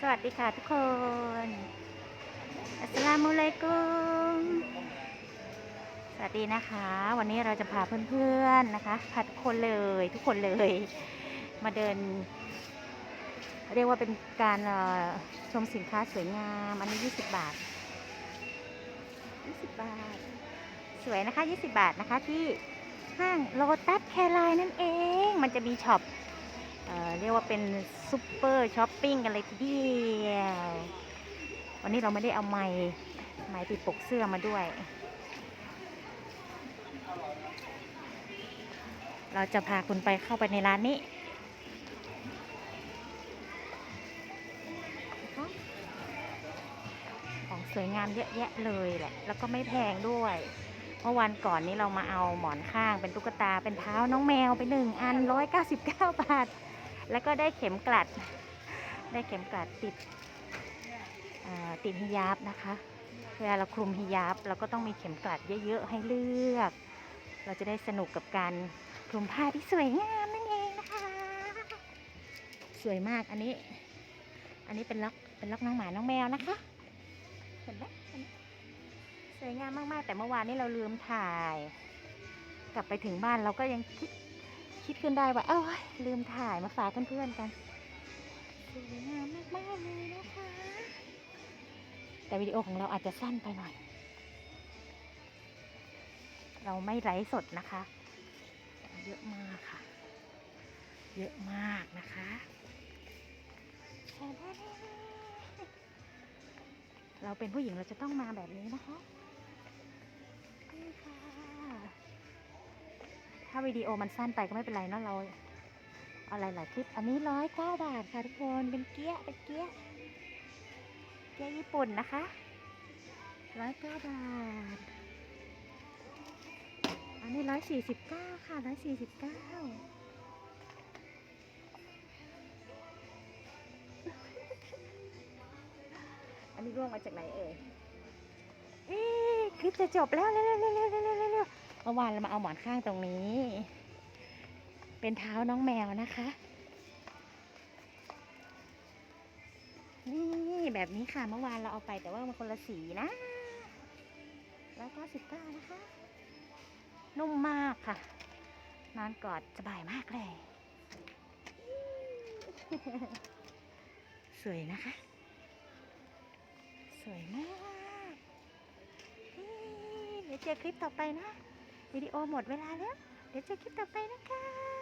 สวัสดีค่ะทุกคน อัสสลามุอะลัยกุม สวัสดีนะคะ วันนี้เราจะพาเพื่อนๆนะคะพาทุกคนเลยทุกคนเลย มาเดิน เรียกว่าเป็นการชมสินค้าสวยงาม อันนี้ 20 บาท 20 บาท สวยนะคะ 20 บาทนะคะที่ห้างโลตัสแครไลน์นั่นเอง มันจะมีช็อป เรียกว่าเป็นซูเปอร์ช้อปปิ้งกันเลยทีเดียววันนี้เราไม่ได้เอาไม้ไม้ติดปกเสื้อมาด้วย เราจะพาคุณไปเข้าไปในร้านนี้ของสวยงามเยอะแยะเลยแหละ แล้วก็ไม่แพงด้วย เมื่อวันก่อนนี้เรามาเอาหมอนข้างเป็นตุ๊กตาเป็นเท้าน้องแมวไปหนึ่งอันร้อยเก้าสิบเก้าบาท แล้วก็ได้เข็มกลัด ได้เข็มกลัดติดติดฮิญาบนะคะ เวลาเราคลุมฮิญาบเราก็ต้องมีเข็มกลัดเยอะๆให้เลือก เราจะได้สนุกกับการคลุมผ้าที่สวยงามนั่นเองนะคะ สวยมากอันนี้ อันนี้เป็นล็อกเป็นล็อกน้องหมาน้องแมวนะคะ เห็นไหมเห็นไหมสวยงามมากๆ แต่เมื่อวานนี้เราลืมถ่าย กลับไปถึงบ้านเราก็ยังคิด คิดขึ้นได้ว่า เอ้ยลืมถ่ายมาฝากเพื่อนๆกันสวยงามมากๆเลยนะคะ แต่วิดีโอของเราอาจจะสั้นไปหน่อย เราไม่ไร้สดนะคะ เยอะมากค่ะ เยอะมากนะคะเราเป็นผู้หญิงเราจะต้องมาแบบนี้นะคะาวิดีโอมันสั้นไปก็ไม่เป็นไรเนอะเราเอาหลายๆคลิป อันนี้ร้อยเก้าบาทค่ะทุกคน เป็นเกี้ย เป็นเกี้ย เกี้ยญี่ปุ่นนะคะร้อยเก้าบาท อันนี้ร้อยสี่สิบเก้าค่ะร้อยสี่สิบเก้าอันนี้ร่วงมาจากไหนเอ่ยเอ๊คลิปจะจบแล้วเร็วๆเร็วๆเร็วๆเร็วๆเร็วๆ มื่อวานเรามาเอาหมอนข้างตรงนี้ เป็นเท้าน้องแมวนะคะ นี่แบบนี้ค่ะเมื่อวานเราเอาไปแต่ว่ามันคนละสีนะร้อยเก้าสิบเก้านะคะ นุ่มมากค่ะ นอนกอดสบายมากเลย สวยนะคะ สวยมากเฮ้ยเดี๋ยวเจอคลิปต่อไปนะ วิดีโอหมดเวลาแล้ว เดี๋ยวเจอคลิปต่อไปนะคะ